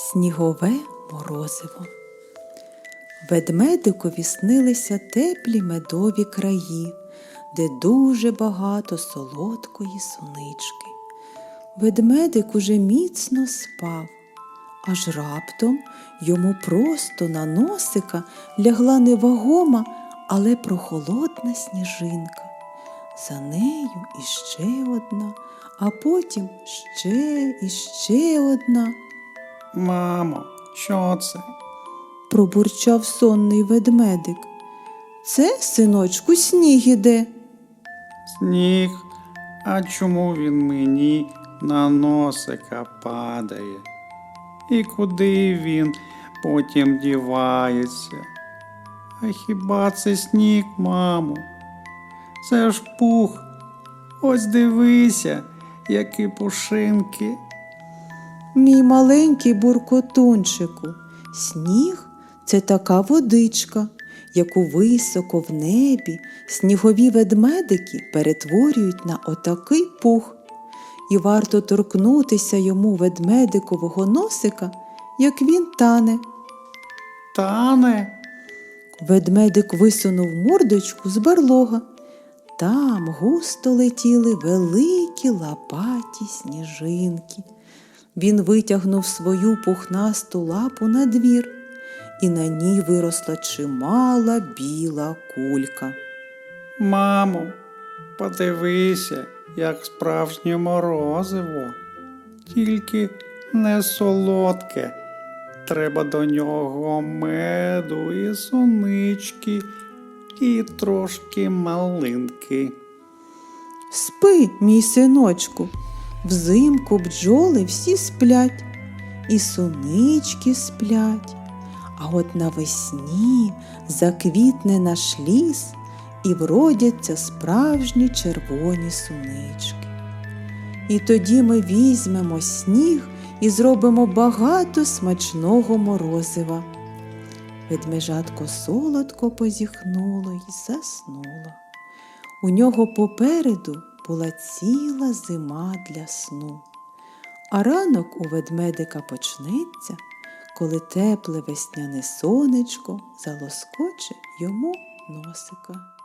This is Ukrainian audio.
Снігове морозиво. Ведмедикові снилися теплі медові краї, де дуже багато солодкої сунички. Ведмедик уже міцно спав, аж раптом йому просто на носика лягла невагома, але прохолодна сніжинка. За нею іще одна, а потім ще і ще одна. Мамо, що це? пробурчав сонний ведмедик. Це, синочку, сніг іде. Сніг. А чому він мені на носика падає? І куди він потім дівається? А хіба це сніг, мамо? Це ж пух. Ось дивися, які пушинки. Мій маленький буркотунчику, сніг це така водичка, яку високо в небі снігові ведмедики перетворюють на отакий пух. І варто торкнутися йому ведмедикового носика, як він тане. Тане. Ведмедик висунув мордочку з барлога. Там густо летіли великі лапаті сніжинки. Він витягнув свою пухнасту лапу на двір, і на ній виросла чимала біла кулька. Мамо, подивися, як справжнє морозиво, тільки не солодке. Треба до нього меду і сонички, і трошки малинки. Спи, мій синочку, взимку бджоли всі сплять, і сунички сплять. А от навесні заквітне наш ліс і вродяться справжні червоні сунички. І тоді ми візьмемо сніг і зробимо багато смачного морозива. Ведмежатко солодко позіхнуло й заснуло. У нього попереду була ціла зима для сну. А ранок у ведмедика почнеться, коли тепле весняне сонечко залоскоче йому носика.